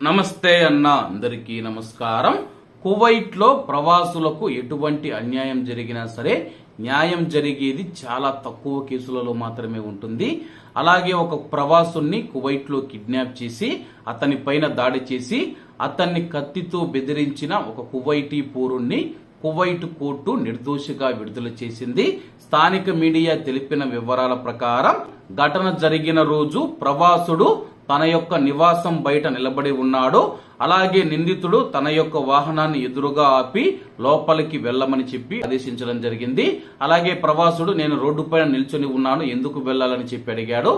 నమస్తే అన్న అందరికీ నమస్కారం. కువైట్లో ప్రవాసులకు ఎటువంటి అన్యాయం జరిగినా సరే న్యాయం జరిగేది చాలా తక్కువ కేసులలో మాత్రమే ఉంటుంది. అలాగే ఒక ప్రవాసుని కువైట్లో కిడ్నాప్ చేసి అతని పైన దాడి చేసి అతన్ని కత్తితో బెదిరించిన ఒక కువైటీ పూరుణ్ణి కువైట్ కోర్టు నిర్దోషిగా విడుదల చేసింది. స్థానిక మీడియా తెలిపిన వివరాల ప్రకారం ఘటన జరిగిన రోజు ప్రవాసుడు తన యొక్క నివాసం బయట నిలబడి ఉన్నాడు. అలాగే నిందితుడు తన యొక్క వాహనాన్ని ఎదురుగా ఆపి లోపలికి వెళ్ళమని చెప్పి ఆదేశించడం జరిగింది. అలాగే ప్రవాసుడు నేను రోడ్డుపైన నిల్చొని ఉన్నాను ఎందుకు వెళ్ళాలని చెప్పి అడిగాడు.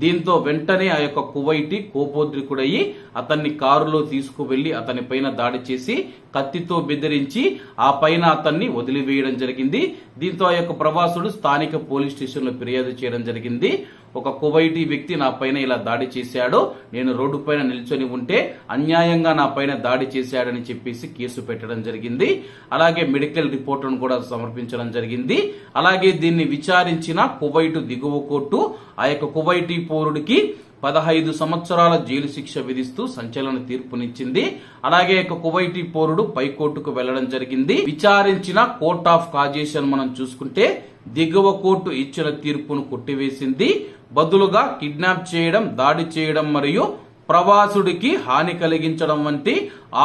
దీంతో వెంటనే ఆ యొక్క కువైటి కోపోద్రికుడయ్యి అతన్ని కారులో తీసుకువెళ్ళి అతని పైన దాడి చేసి కత్తితో బెదిరించి ఆ పైన అతన్ని వదిలివేయడం జరిగింది. దీంతో ఆ యొక్క ప్రవాసుడు స్థానిక పోలీస్ స్టేషన్లో ఫిర్యాదు చేయడం జరిగింది. ఒక కువైటీ వ్యక్తి నా పైన ఇలా దాడి చేశాడు. నేను రోడ్డు పైన నిల్చొని ఉంటే అన్యాయంగా నా పైన దాడి చేశాడని చెప్పేసి కేసు పెట్టడం జరిగింది. అలాగే మెడికల్ రిపోర్టును కూడా సమర్పించడం జరిగింది. అలాగే దీన్ని విచారించిన కువైటు దిగువ కోర్టు ఆ యొక్క కువైటీ పౌరుడికి పదహైదు సంవత్సరాల జైలు శిక్ష విధిస్తూ సంచలన తీర్పునిచ్చింది. అలాగే ఇక కువైటీ పౌరుడు పైకోర్టుకు వెళ్ళడం జరిగింది. విచారించిన కోర్ట్ ఆఫ్ కాజేషన్ మనం చూసుకుంటే దిగువ కోర్టు ఇచ్చిన తీర్పును కొట్టివేసింది. బదులుగా కిడ్నాప్ చేయడం దాడి చేయడం మరియు ప్రవాసుడికి హాని కలిగించడం వంటి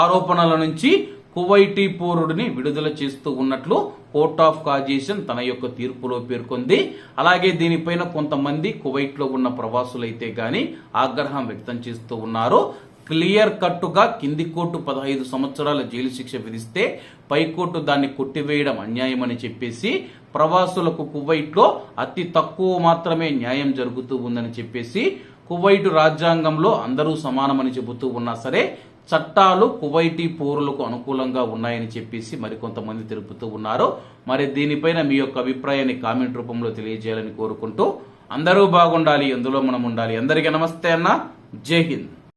ఆరోపణల నుంచి కువైటీ పౌరుడిని విడుదల చేస్తూ ఉన్నట్లు కోర్ట్ ఆఫ్ కాజేషన్ తన యొక్క తీర్పులో పేర్కొంది. అలాగే దీనిపైన కొంతమంది కువైట్లో ఉన్న ప్రవాసులైతే గాని ఆగ్రహం వ్యక్తం చేస్తూ ఉన్నారు. క్లియర్ కట్టుగా కింది కోర్టు పదహైదు సంవత్సరాల జైలు శిక్ష విధిస్తే పైకోర్టు దాన్ని కొట్టివేయడం అన్యాయమని చెప్పేసి ప్రవాసులకు కువైట్లో అతి తక్కువ మాత్రమే న్యాయం జరుగుతూ ఉందని చెప్పేసి కువైట్ రాజ్యాంగంలో అందరూ సమానమని చెబుతూ ఉన్నా సరే చట్టాలు కువైటీ పౌరులకు అనుకూలంగా ఉన్నాయని చెప్పేసి మరికొంతమంది తెలుపుతూ ఉన్నారు. మరి దీనిపైన మీ యొక్క అభిప్రాయాన్ని కామెంట్ రూపంలో తెలియజేయాలని కోరుకుంటూ అందరూ బాగుండాలి ఎందులో మనం ఉండాలి. అందరికీ నమస్తే అన్న. జై హింద్.